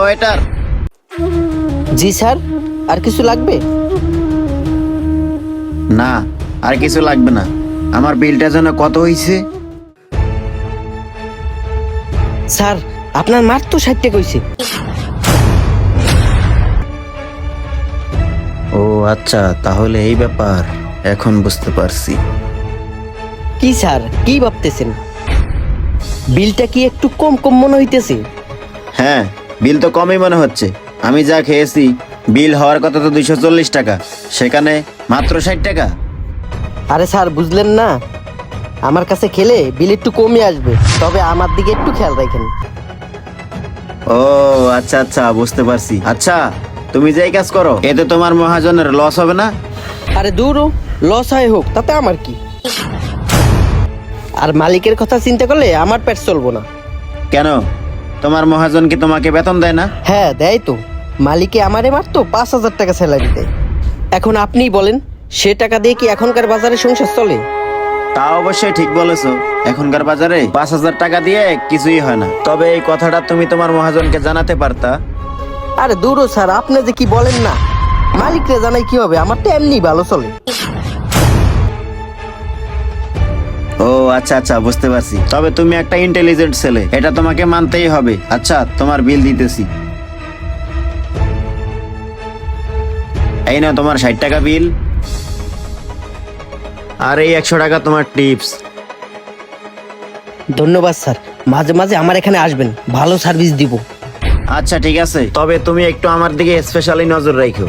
Waiter জি sir. আর কিছু লাগবে? না আর কিছু লাগবে না। আমার বিলটা যেন কত হইছে? স্যার আপনার মার তো ষাট টাকা হয়েছে ও আচ্ছা তাহলে এই ব্যাপার এখন বুঝতে পারছি। কি স্যার? কি ভাবতেছেন? বিলটা কি একটু কম কম মনে হইতেছে? হ্যাঁ বিল তো কমই মনে হচ্ছে। আমি যা খেয়েছি বিল হওয়ার কথা তো দুইশো চল্লিশ টাকা। সেখানে মাত্র ষাট টাকা। আরে স্যার বুঝলেন না? আমার কাছে খেলে বিল একটু কমে আসবে। তবে আমার দিকে একটু খেয়াল রাখেন। ও আচ্ছা আচ্ছা বুঝতে পারছি। আচ্ছা তুমি যেই কাজ করো এতে তোমার মহাজনের লস হবে না? আরে দূর লস হয় হোক তাতে আমার কি? আর মালিকের কথা চিন্তা করলে আমার পেট চলবো না। কেন? তোমার মহাজন কি তোমাকে বেতন দেয় না? হ্যাঁ দেয় তো। মালিকে আমারে মারতো পাঁচ হাজার টাকা স্যালারি দেয়। এখন আপনিই বলেন সে টাকা দিয়ে কি এখনকার বাজারে সংসার চলে? তা অবশ্যই ঠিক বলেছ। এখনকার বাজারে পাঁচ হাজার টাকা দিয়ে কিছুই হয় না। তবে এই কথাটা তুমি তোমার মহাজনকে জানাতে পারতা। আরে দূরও স্যার আপনি যে কি বলেন না। মালিকরে জানাই কি হবে আমার তো এমনি ভালো চলে। ও আচ্ছা আচ্ছা বুঝতে পারছি। তবে তুমি একটা ইন্টেলিজেন্ট ছেলে এটা তোমাকে মানতেই হবে। আচ্ছা তোমার বিল দিতেছি। এই না তোমার ষাট টাকা বিল আর এই একশো টাকা তোমার টিপস ধন্যবাদ স্যার। মাঝে মাঝে আমার এখানে আসবেন। ভালো সার্ভিস দিব। আচ্ছা ঠিক আছে। তবে তুমি একটু আমার দিকে স্পেশালি নজর রাখো